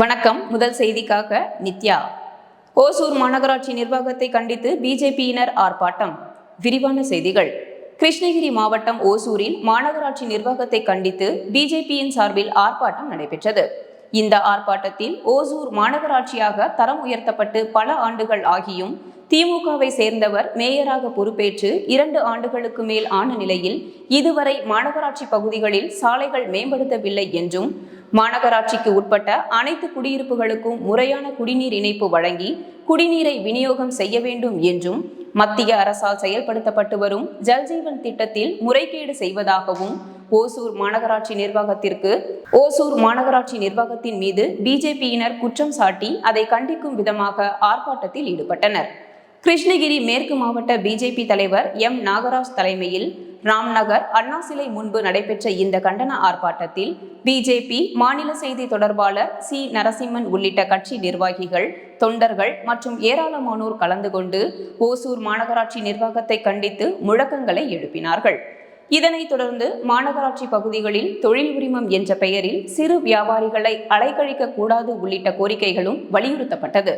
வணக்கம். முதல் செய்திக்காக நித்யா. ஓசூர் மாநகராட்சி நிர்வாகத்தை கண்டித்து பிஜேபியினர் ஆர்ப்பாட்டம். விரிவான செய்திகள். கிருஷ்ணகிரி மாவட்டம் ஓசூரில் மாநகராட்சி நிர்வாகத்தை கண்டித்து பிஜேபியின் சார்பில் ஆர்ப்பாட்டம் நடைபெற்றது. இந்த ஆர்ப்பாட்டத்தில் ஓசூர் மாநகராட்சியாக தரம் உயர்த்தப்பட்டு பல ஆண்டுகள் ஆகியும் திமுகவை சேர்ந்தவர் மேயராக பொறுப்பேற்று இரண்டு ஆண்டுகளுக்கு மேல் ஆன நிலையில் இதுவரை மாநகராட்சி பகுதிகளில் சாலைகள் மேம்படுத்தவில்லை என்றும் மாநகராட்சிக்கு உட்பட்ட அனைத்து குடியிருப்புகளுக்கும் முறையான குடிநீர் இணைப்பு வழங்கி குடிநீரை விநியோகம் செய்ய வேண்டும் என்றும் மத்திய அரசால் செயல்படுத்தப்பட்டு வரும் ஜல்ஜீவன் திட்டத்தில் முறைகேடு செய்வதாகவும் ஓசூர் மாநகராட்சி நிர்வாகத்திற்கு ஓசூர் மாநகராட்சி நிர்வாகத்தின் மீது பிஜேபியினர் குற்றம் சாட்டி அதை கண்டிக்கும் விதமாக ஆர்ப்பாட்டத்தில் ஈடுபட்டனர். கிருஷ்ணகிரி மேற்கு மாவட்ட பிஜேபி தலைவர் எம். நாகராஜ் தலைமையில் ராம்நகர் அண்ணா சிலை முன்பு நடைபெற்ற இந்த கண்டன ஆர்ப்பாட்டத்தில் பிஜேபி மாநில செய்தி தொடர்பாளர் சி. நரசிம்மன் உள்ளிட்ட கட்சி நிர்வாகிகள் தொண்டர்கள் மற்றும் ஏராளமானோர் கலந்து கொண்டு ஓசூர் மாநகராட்சி நிர்வாகத்தை கண்டித்து முழக்கங்களை எழுப்பினார்கள். இதனைத் தொடர்ந்து மாநகராட்சி பகுதிகளில் தொழில் உரிமம் என்ற பெயரில் சிறு வியாபாரிகளை அலைக்கழிக்க கூடாது உள்ளிட்ட கோரிக்கைகளும் வலியுறுத்தப்பட்டது.